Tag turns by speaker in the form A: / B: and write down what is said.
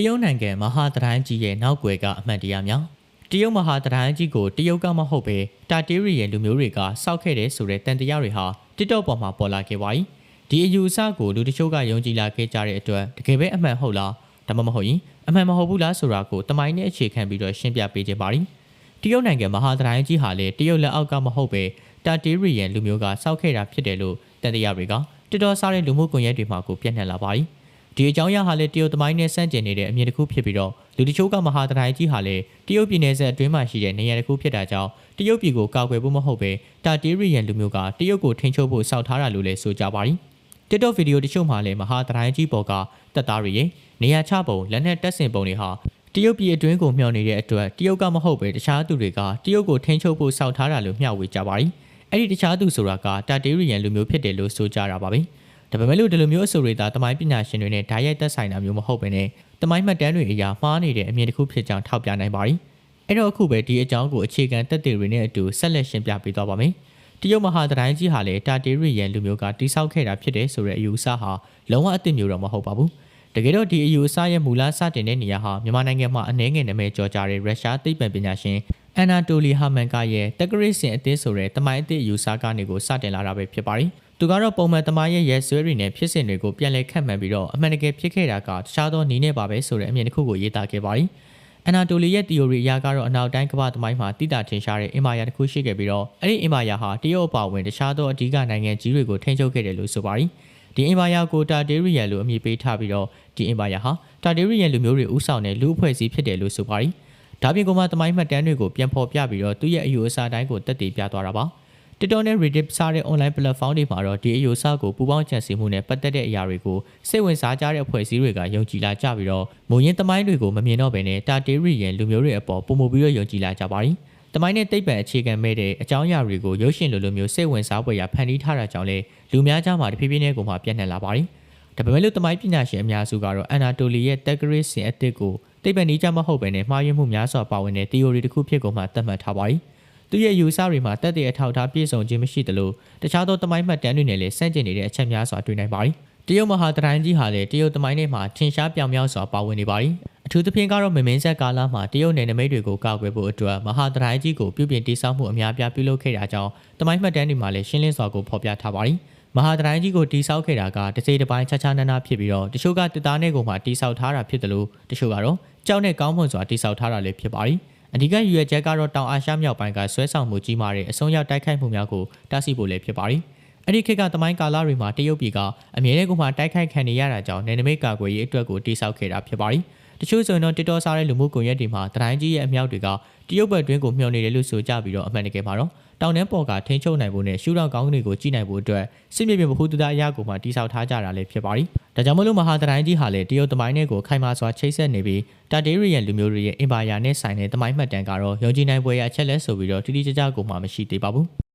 A: တရုတ်နိုင်ငံမဟာတရန်းကြီးရဲ့နောက်ွယ်ကအမှန်တရားများတရုတ်မဟာတရန်းကြီးကိုတရုတ်ကမဟုတ်ပဲတာတီရီရဲ့လူမျိုးတွေကစောက်ခဲ့တဲ့ဆိုတဲ့တန်တရားတွေဟာ TikTok ပေါ်မှာပေါ်လာခဲ့ပါပြီဒီအယူအဆကိုလူတချို့ကယုံကြည်လာခဲ့ကြတဲ့အတွက်တကယ်ပဲအမှန်ဟုတ်လားဒါမှမဟုတ်ရင်အမှန်မဟုတ်ဘူးလားဆိုတာကိုတမိုင်းနဲ့အခြေခံပြီးတော့ရှင်းပြပေးကြပါရီတရုတ်နိုင်ငံမဟာတရန်းကြီးဟာလည်းတရုတ်လက်အောက်ကမဟုတ်ပဲတာတီရီရဲ့လူမျိုးကစောက်ခဲ့တာဖြစ်တယ်လို့တန်တရားတွေက TikTok စားတဲ့လူမှုကွန်ရက်တွေမှာကိုပြန့်နှံ့လာပါပြီ။ ဒီအကြောင်းအရာဟာလည်းတရုတ်သမိုင်းနဲ့ဆန့်ကျင်နေတဲ့အမြင်တစ်ခုဖြစ်ပြီးတော့လူတချို့ကမဟာတရိုင်းကြီးဟာလည်းတရုတ်ပြည်နယ်ဆက်အတွင်းမှာရှိတဲ့နေရာတစ်ခုဖြစ်တာကြောင့်တရုတ်ပြည်ကိုကာကွယ်ဖို့မဟုတ်ပဲတာတီရီယန်လူမျိုးကတရုတ်ကိုထိန်းချုပ်ဖို့စောက်ထားတာလို့လည်းဆိုကြပါရီ TikTok ဗီဒီယိုတချို့မှာလည်းမဟာတရိုင်းကြီးပေါ်ကတက်သားတွေရဲ့နေရာချပုံလက်နက်တပ်ဆင်ပုံတွေဟာတရုတ်ပြည်အတွင်းကိုမျှော်နေတဲ့အတွက်တရုတ်ကမဟုတ်ပဲတခြားသူတွေကတရုတ်ကိုထိန်းချုပ်ဖို့စောက်ထားတာလို့မျှဝေကြပါရီအဲ့ဒီတခြားသူဆိုတာကတာတီရီယန်လူမျိုးဖြစ်တယ်လို့ဆိုကြတာပါပဲ ဒါပေမဲ့လို့ဒီလိုမျိုးအဆိုတွေဒါတမိုင်းပညာရှင်တွေနဲ့ဓာတ်ရိုက်သက်ဆိုင်တာမျိုးမဟုတ်ဘဲနဲ့တမိုင်းမှတ်တမ်းတွေအရာမှားနေတဲ့အမြင်တစ်ခုဖြစ်ကြောင်းထောက်ပြနိုင်ပါ යි အဲ့တော့အခုပဲဒီအကြောင်းကိုအခြေခံတက်တွေတွေနဲ့အတူဆက်လက်ရှင်းပြပေးသွားပါမယ်တရုတ်မဟာတတိုင်းကြီးဟာလည်းတာတေရီယန်လူမျိုးကတိစောက်ခဲ့တာဖြစ်တယ်ဆိုတဲ့အယူအဆဟာလုံးဝအသစ်မျိုးတော့မဟုတ်ပါဘူးတကယ်တော့ဒီအယူအဆရဲ့မူလစတင်တဲ့နေရာဟာမြန်မာနိုင်ငံမှာအနှဲငယ်နာမည်ကျော်ကြတဲ့ရုရှားသိပ္ပံပညာရှင်အန်နာတိုလီဟာမန်ကရဲ့တက်ကရစ်စင်အသစ်ဆိုတဲ့တမိုင်းအသစ်အယူအဆကနေကိုစတင်လာတာပဲဖြစ်ပါတယ် သူကတော့ပုံမှန်တမိုင်းရဲ့ရဲဆွဲတွေနဲ့ဖြစ်စဉ်တွေကိုပြန်လည်ခန့်မှန်းပြီးတော့အမှန်တကယ်ဖြစ်ခဲ့တာကတခြားသောနည်းနဲ့ပါပဲဆိုတဲ့အမြင်တစ်ခုကိုရေးသားခဲ့ပါတယ်အန်နာတိုလီရဲ့ theory အရကတော့အနောက်တိုင်းကမ္ဘာသမိုင်းမှာတိတာထင်ရှားတဲ့အင်မာယာတစ်ခုရှိခဲ့ပြီးတော့အဲ့ဒီအင်မာယာဟာတရုတ်အပါအဝင်တခြားသောအဓိကနိုင်ငံကြီးတွေကိုထိန်းချုပ်ခဲ့တယ်လို့ဆိုပါတယ်ဒီအင်ပါယာကိုတာတေရီယန်လို့အမည်ပေးထားပြီးတော့ဒီအင်ပါယာဟာတာတေရီယန်လူမျိုးတွေဥဆောင်တဲ့လူအဖွဲ့အစည်းဖြစ်တယ်လို့ဆိုပါတယ်။ဒါပြင်ကမှတမိုင်းမှတ်တမ်းတွေကိုပြန်ဖော်ပြပြီးတော့သူ့ရဲ့အယူအဆတိုင်းကိုတက်တည်ပြသွားတာပါ။ TikTok နဲ့ Reddit စတဲ့ online platform တွေမှာတော့ဒီအယူအဆကိုပူးပေါင်းချန်စီမှုနဲ့ပတ်သက်တဲ့အရာတွေကိုစိတ်ဝင်စားကြတဲ့အဖွဲ့အစည်းတွေကယုံကြည်လာကြပြီးတော့မုံရင်တမိုင်းတွေကိုမမြင်တော့ဘဲနဲ့တာတေရီရင်လူမျိုးတွေအပေါ်ပုံမှုပြီးတော့ယုံကြည်လာကြပါပြီ။တမိုင်းနဲ့တိတ်ပံအခြေခံမဲ့တဲ့အကြောင်းအရာတွေကိုရုပ်ရှင်လိုလိုမျိုးစိတ်ဝင်စားဖွယ်ရာဖန်တီးထားတာကြောင့်လေလူများကြားမှာတဖြည်းဖြည်းနဲ့ကိုမှပြန့်နှံ့လာပါပြီ။ဒါပေမဲ့လို့တမိုင်းပညာရှင်အများစုကတော့အန်နာတိုလီရဲ့တက်ကရစ်စင်အသစ်ကိုတိတ်ပံနီးကြမဟုတ်ဘဲနဲ့မှားယွင်းမှုများစွာပါဝင်တဲ့ theory တစ်ခုဖြစ်ကုန်မှသတ်မှတ်ထားပါပြီ။ သူရဲ့ယူဆတွေမှာတက်တဲ့အထောက်အထားပြည့်စုံခြင်းမရှိသလိုတခြားသောတမိုင်းမှတ်တမ်းတွေနဲ့လည်းဆန့်ကျင်နေတဲ့အချက်များစွာတွေ့နိုင်ပါသည်။တရုတ်မဟာတရိုင်းကြီးဟာလည်းတရုတ်တမိုင်းထဲမှာထင်ရှားပြောင်မြောက်စွာပါဝင်နေပါသည်။အထူးသဖြင့်ကတော့မမင်းဆက်ကာလမှာတရုတ်နယ်နိမိတ်တွေကိုကာကွယ်ဖို့အတွက်မဟာတရိုင်းကြီးကိုပြုပြင်တည်ဆောက်မှုအများပြားပြုလုပ်ခဲ့တာကြောင့်တမိုင်းမှတ်တမ်းတွေမှာလည်းရှင်းလင်းစွာကိုဖော်ပြထားပါသည်။မဟာတရိုင်းကြီးကိုတိဆောက်ခဲ့တာကတစ်စိတစ်ပိုင်းခြားခြားနားနားဖြစ်ပြီးတော့တချို့ကတစ်သားနဲ့ကိုမှတိဆောက်ထားတာဖြစ်တယ်လို့တချို့ကတော့ကြောက်နဲ့ကောင်းမွန်စွာတိဆောက်ထားတာလည်းဖြစ်ပါသည်။ အဓိကရွေချက်ကတော့တောင်အာရှမြောက်ပိုင်းကဆွဲဆောင်မှုကြီးမားတဲ့အဆုံးရောက်တိုက်ခိုက်မှုများကိုတားဆီးဖို့လည်းဖြစ်ပါတယ်။အဲ့ဒီခေတ်ကတမိုင်းကာလတွေမှာတရုတ်ပြည်ကအမြဲတမ်းကမှတိုက်ခိုက်ခံနေရတာကြောင့်နယ်နိမိတ်ကာကွယ်ရေးအတွက်ကိုတိစောက်ခဲ့တာဖြစ်ပါတယ်။တချို့ဆိုရင်တော့ TikTok စားတဲ့လူမှုကွန်ရက်တွေမှာတတိုင်းကြီးရဲ့အမြောက်တွေကတရုတ်ဘက်တွင်းကိုမျှော်နေတယ်လို့ဆိုကြပြီးတော့အမှန်တကယ်မှာတော့တောင်တန်းပေါ်ကထိန်းချုပ်နိုင်ဖို့နဲ့ရှူတောင်ကောင်းတွေကိုကြည့်နိုင်ဖို့အတွက်စစ်မြေပြင်ဗဟုသုတအရာကိုမှတိစောက်ထားကြတာလည်းဖြစ်ပါတယ်။ ဒါကြောင့်မလို့မဟာတတိုင်းကြီးဟာလည်းတရုတ်တမိုင်းတွေကိုခိုင်မာစွာချိတ်ဆက်နေပြီးတာတေရီယန်လူမျိုးတွေရဲ့အင်ပါယာနဲ့ဆိုင်တဲ့တမိုင်းမှတ်တမ်းကတော့ယုံကြည်နိုင်ပွဲရအချက်လက်ဆိုပြီးတော့တိတိကျကျကိုမှမရှိသေးပါဘူး။